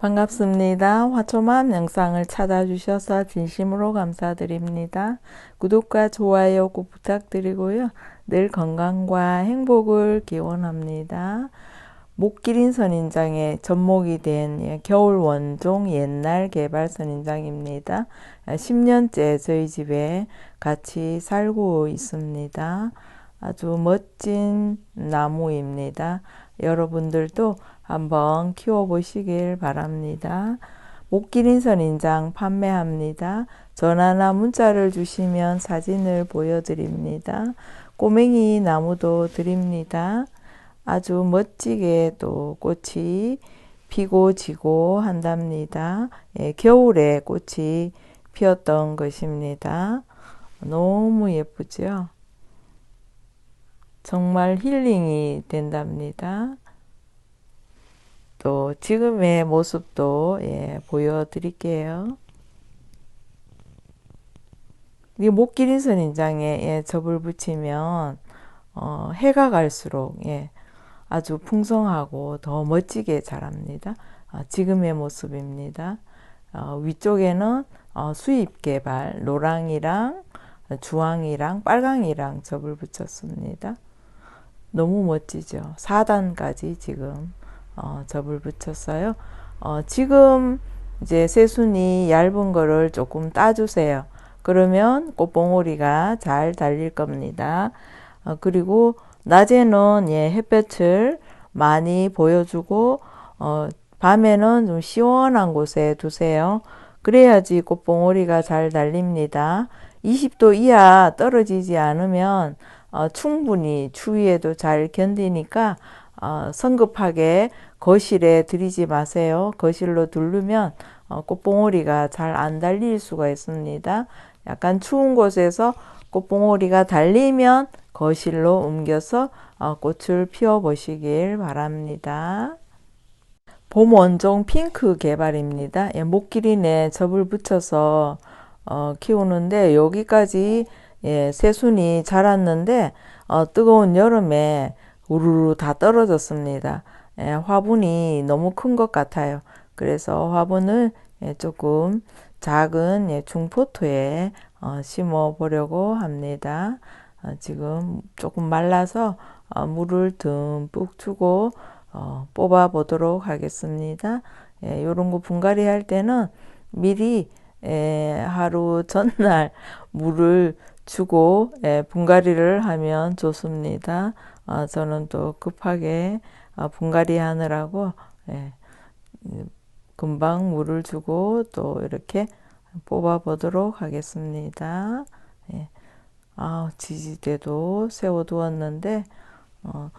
반갑습니다. 화초맘 영상을 찾아주셔서 진심으로 감사드립니다. 구독과 좋아요 꼭 부탁드리고요. 늘 건강과 행복을 기원합니다. 목기린 선인장의 접목이 된 예, 겨울 원종 옛날 개발 선인장입니다. 10년째 저희 집에 같이 살고 있습니다. 아주 멋진 나무입니다. 여러분들도 한번 키워보시길 바랍니다. 목기린 선 인장 판매합니다. 전화나 문자를 주시면 사진을 보여드립니다. 꼬맹이 나무도 드립니다. 아주 멋지게 또 꽃이 피고 지고 한답니다. 예, 겨울에 꽃이 피었던 것입니다. 너무 예쁘죠? 정말 힐링이 된답니다. 또 지금의 모습도 예, 보여드릴게요. 이 목기린 선 인장에 예, 접을 붙이면 어, 해가 갈수록 예, 아주 풍성하고 더 멋지게 자랍니다. 어, 지금의 모습입니다. 어, 위쪽에는 어, 수입 개발 노랑이랑 주황이랑 빨강이랑 접을 붙였습니다. 너무 멋지죠. 4단까지 지금 어, 접을 붙였어요. 어, 지금 이제 새순이 얇은 거를 조금 따주세요. 그러면 꽃봉오리가 잘 달릴 겁니다. 어, 그리고 낮에는 예, 햇볕을 많이 보여주고 어, 밤에는 좀 시원한 곳에 두세요. 그래야지 꽃봉오리가 잘 달립니다. 20도 이하 떨어지지 않으면 어, 충분히 추위에도 잘 견디니까 어, 성급하게 거실에 들이지 마세요. 거실로 두르면 어, 꽃봉오리가 잘 안 달릴 수가 있습니다. 약간 추운 곳에서 꽃봉오리가 달리면 거실로 옮겨서 어, 꽃을 피워 보시길 바랍니다. 봄 원종 핑크 개발입니다. 예, 목기린에 접을 붙여서 어, 키우는데 여기까지 예, 새순이 자랐는데 어, 뜨거운 여름에 우르르 다 떨어졌습니다. 예, 화분이 너무 큰 것 같아요. 그래서 화분을 예, 조금 작은 예, 중포토에 어, 심어 보려고 합니다. 어, 지금 조금 말라서 어, 물을 듬뿍 주고 어, 뽑아 보도록 하겠습니다. 예, 이런 거 분갈이 할 때는 미리 예, 하루 전날 물을 주고 예, 분갈이를 하면 좋습니다. 어, 저는 또 급하게 어, 분갈이 하느라고 예, 금방 물을 주고 또 이렇게 뽑아 보도록 하겠습니다. 예. 아, 지지대도 세워두었는데 어,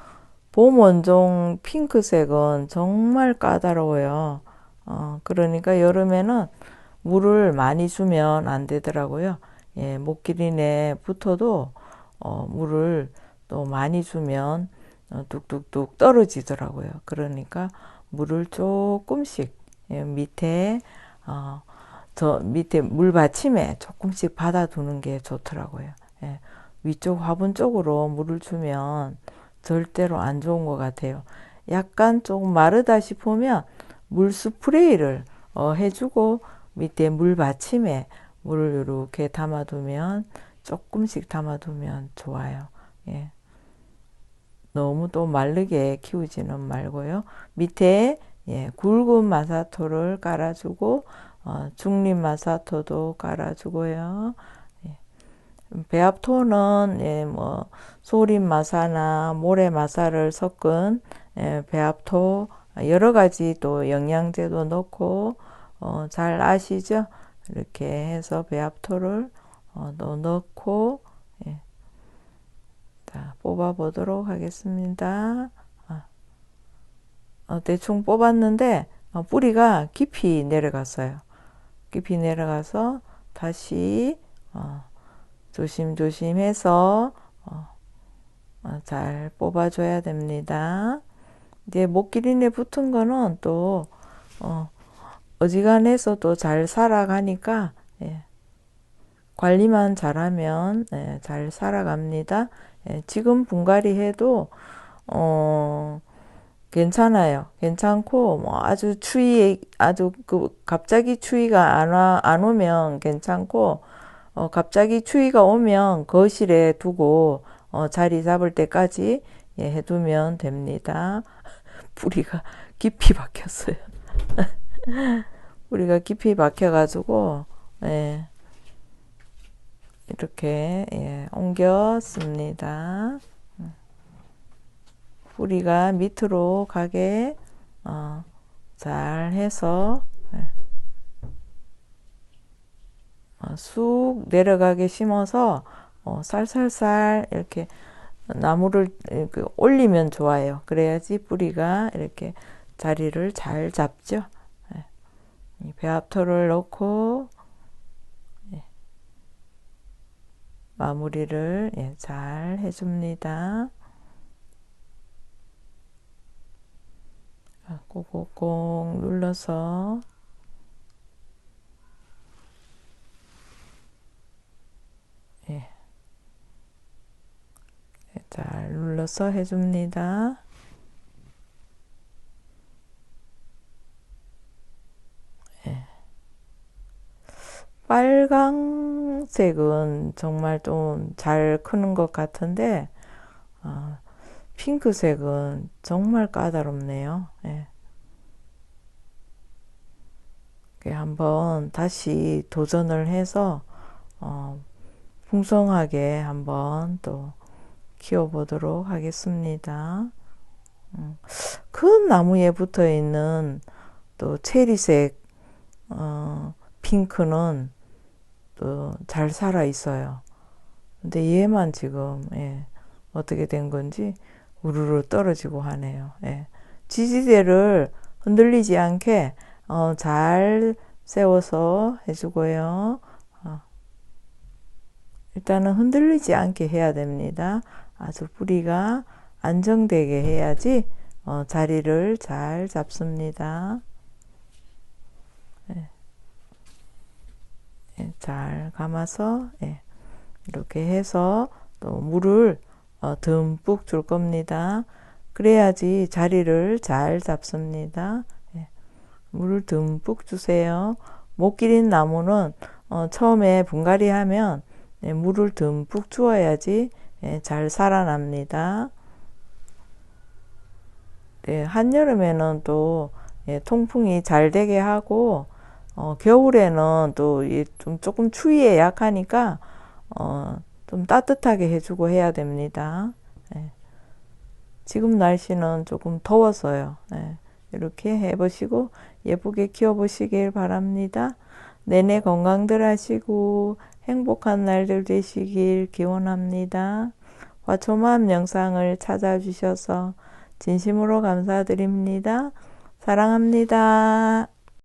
봄 원종 핑크색은 정말 까다로워요. 어, 그러니까 여름에는 물을 많이 주면 안 되더라고요. 예, 목기린에 붙어도 어, 물을 또 많이 주면 어, 뚝뚝뚝 떨어지더라고요. 그러니까 물을 조금씩 예, 밑에 어, 저 밑에 물 받침에 조금씩 받아두는 게 좋더라고요. 예, 위쪽 화분 쪽으로 물을 주면 절대로 안 좋은 것 같아요. 약간 조금 마르다 싶으면 물 스프레이를 어, 해주고 밑에 물 받침에 물을 이렇게 담아두면 조금씩 담아두면 좋아요. 예. 너무 또 마르게 키우지는 말고요. 밑에 예, 굵은 마사토를 깔아주고 어, 중립 마사토도 깔아주고요. 예. 배합토는 예, 뭐 소림 마사나 모래 마사를 섞은 예, 배합토 여러 가지 또 영양제도 넣고 어, 잘 아시죠? 이렇게 해서 배합토를 어, 넣고 자, 뽑아 보도록 하겠습니다. 아, 어, 대충 뽑았는데 어, 뿌리가 깊이 내려갔어요. 깊이 내려가서 다시 어, 조심조심 해서 어, 어, 잘 뽑아줘야 됩니다. 이제 목기린에 붙은 거는 또 어, 어지간해서 또 잘 살아가니까 예, 관리만 잘하면 예, 잘 살아갑니다. 예, 지금 분갈이 해도 어, 괜찮아요. 괜찮고 뭐 아주 추위 아주 그 갑자기 추위가 안 와, 안 오면 괜찮고 어, 갑자기 추위가 오면 거실에 두고 어, 자리 잡을 때까지 예, 해두면 됩니다. 뿌리가 깊이 박혔어요. 뿌리가 깊이 박혀가지고 예, 이렇게 예, 옮겼습니다. 뿌리가 밑으로 가게 어, 잘 해서 예. 어, 쑥 내려가게 심어서 어, 살살살 이렇게 나무를 이렇게 올리면 좋아요. 그래야지 뿌리가 이렇게 자리를 잘 잡죠. 예. 배합토를 넣고 예. 마무리를 예, 잘 해줍니다. 꾹꾹꾹 눌러서 예. 잘 눌러서 해줍니다. 예. 빨강 색은 정말 좀 잘 크는 것 같은데 어, 핑크색은 정말 까다롭네요. 예. 한번 다시 도전을 해서 어, 풍성하게 한번 또 키워보도록 하겠습니다. 음, 큰 나무에 붙어 있는 또 체리색 어, 핑크는 또 잘 살아 있어요. 근데 얘만 지금 예, 어떻게 된 건지 우르르 떨어지고 하네요. 예. 지지대를 흔들리지 않게 어, 잘 세워서 해주고요. 어. 일단은 흔들리지 않게 해야 됩니다. 아주 뿌리가 안정되게 해야지 어, 자리를 잘 잡습니다. 예. 예, 잘 감아서 예. 이렇게 해서 또 물을 어, 듬뿍 줄 겁니다. 그래야지 자리를 잘 잡습니다. 예. 물을 듬뿍 주세요. 못 기린 나무는 어, 처음에 분갈이 하면 예, 물을 듬뿍 주어야지 예, 잘 살아납니다. 네, 한여름에는 또 예, 통풍이 잘 되게 하고 어, 겨울에는 또 좀 조금 추위에 약하니까 어, 좀 따뜻하게 해주고 해야 됩니다. 네. 지금 날씨는 조금 더워서요. 네. 이렇게 해보시고 예쁘게 키워보시길 바랍니다. 내내 건강들 하시고 행복한 날들 되시길 기원합니다. 화초맘 영상을 찾아주셔서 진심으로 감사드립니다. 사랑합니다.